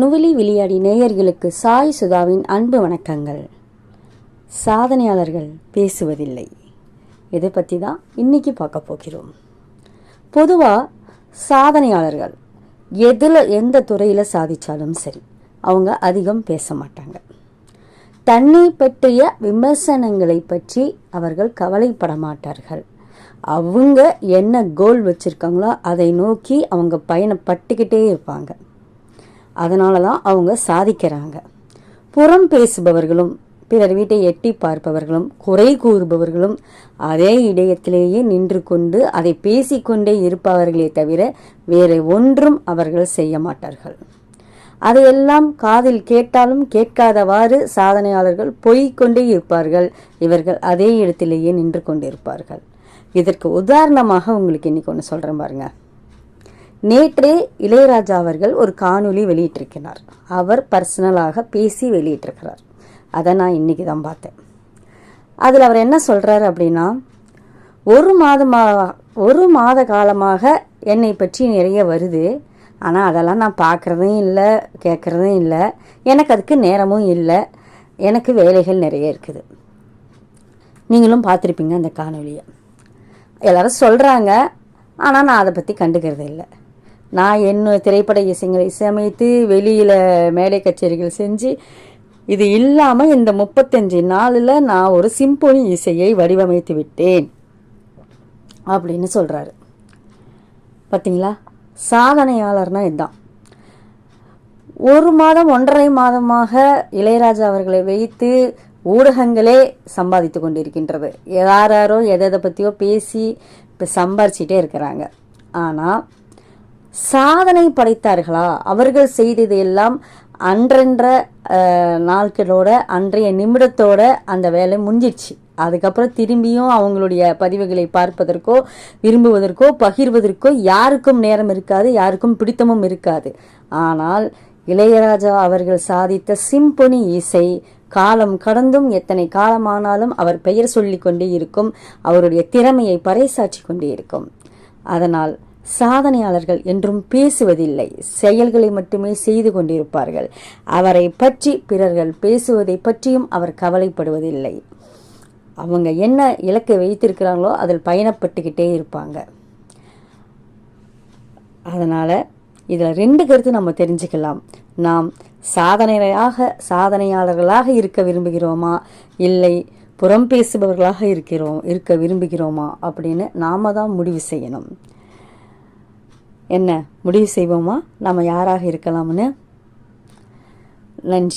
நுவலி விளையாடி நேயர்களுக்கு சாய் சுதாவின் அன்பு வணக்கங்கள். சாதனையாளர்கள் பேசுவதில்லை. இதை பற்றி தான் இன்னைக்கு பார்க்க போகிறோம். பொதுவாக சாதனையாளர்கள் எதில் எந்த துறையில் சாதித்தாலும் சரி அவங்க அதிகம் பேச மாட்டாங்க. தன்னை பற்றிய விமர்சனங்களை பற்றி அவர்கள் கவலைப்பட மாட்டார்கள். அவங்க என்ன கோல் வச்சுருக்காங்களோ அதை நோக்கி அவங்க பயணப்பட்டுக்கிட்டே இருப்பாங்க. அதனால தான் அவங்க சாதிக்கிறாங்க. புறம் பேசுபவர்களும் பிறர் வீட்டை எட்டி பார்ப்பவர்களும் குறை கூறுபவர்களும் அதே இடையத்திலேயே நின்று கொண்டு அதை பேசிக்கொண்டே இருப்பவர்களே தவிர வேறு ஒன்றும் அவர்கள் செய்ய மாட்டார்கள். அதையெல்லாம் காதில் கேட்டாலும் கேட்காதவாறு சாதனையாளர்கள் கொண்டே இருப்பார்கள். இவர்கள் அதே இடத்திலேயே நின்று கொண்டிருப்பார்கள். இதற்கு உதாரணமாக உங்களுக்கு இன்னைக்கு ஒன்று சொல்கிறேன் பாருங்கள் நேற்றே இளையராஜா அவர்கள் ஒரு காணொளி வெளியிட்டிருக்கிறார். அவர் பர்சனலாக பேசி வெளியிட்டிருக்கிறார். அதை நான் இன்றைக்கி தான் பார்த்தேன். அதில் அவர் என்ன சொல்கிறாரு அப்படின்னா ஒரு மாதமாக ஒரு மாத காலமாக என்னை பற்றி நிறைய வருது. ஆனால் அதெல்லாம் நான் பார்க்குறதும் இல்லை கேட்குறதும் இல்லை. எனக்கு அதுக்கு நேரமும் இல்லை. எனக்கு வேலைகள் நிறைய இருக்குது. நீங்களும் பார்த்துருப்பீங்க அந்த காணொலியை எல்லோரும் சொல்கிறாங்க ஆனால் நான் அதை பற்றி கண்டுக்கிறது இல்லை. நான் என்ன திரைப்பட இசைங்களை இசையமைத்து வெளியில் மேடை கச்சேரிகள் செஞ்சு இது இல்லாமல் இந்த முப்பத்தஞ்சு நாளில் நான் ஒரு சிம்பொனி இசையை வடிவமைத்து விட்டேன். அப்படின்னு சொல்கிறாரு பார்த்தீங்களா சாதனையாளர்னா இதுதான் ஒரு மாதம் ஒன்றரை மாதமாக இளையராஜா அவர்களை வைத்து ஊடகங்களே சம்பாதித்து கொண்டிருக்கின்றது. யாராரோ எதை எதை பற்றியோ பேசி இப்போ சம்பாரிச்சிட்டே இருக்கிறாங்க. ஆனால் சாதனை படைத்தார்களா? அவர்கள் செய்தது எல்லாம் அன்றன்ற நாட்களோட அன்றைய நிமிடத்தோட அந்த வேலை முடிஞ்சிடுச்சு. அதுக்கப்புறம் திரும்பியும் அவங்களுடைய பதிவுகளை பார்ப்பதற்கோ விரும்புவதற்கோ பகிர்வதற்கோ யாருக்கும் நேரம் இருக்காது யாருக்கும் பிடித்தமும் இருக்காது. ஆனால் இளையராஜா அவர்கள் சாதித்த சிம்பொனி இசை காலம் கடந்தும் எத்தனை காலமானாலும் அவர் பெயர் சொல்லி கொண்டே இருக்கும் அவருடைய திறமையை பறைசாற்றி கொண்டே இருக்கும். அதனால் சாதனையாளர்கள் என்றும் பேசுவதில்லை. செயல்களை மட்டுமே செய்து கொண்டிருப்பார்கள். அவரை பற்றி பிறர்கள் பேசுவதை பற்றியும் அவர் கவலைப்படுவதில்லை. அவங்க என்ன இலக்கை வைத்திருக்கிறாங்களோ அதில் பயணப்பட்டுக்கிட்டே இருப்பாங்க. அதனால் இதில் ரெண்டு கருத்து நம்ம தெரிஞ்சுக்கலாம். நாம் சாதனையாக சாதனையாளர்களாக இருக்க விரும்புகிறோமா? இல்லை புறம் பேசுபவர்களாக இருக்கிறோம் இருக்க விரும்புகிறோமா? அப்படின்னு நாம தான் முடிவு செய்யணும். என்ன முடிவு செய்வோமா? நம்ம யாராக இருக்கலாம்னு? நன்றி.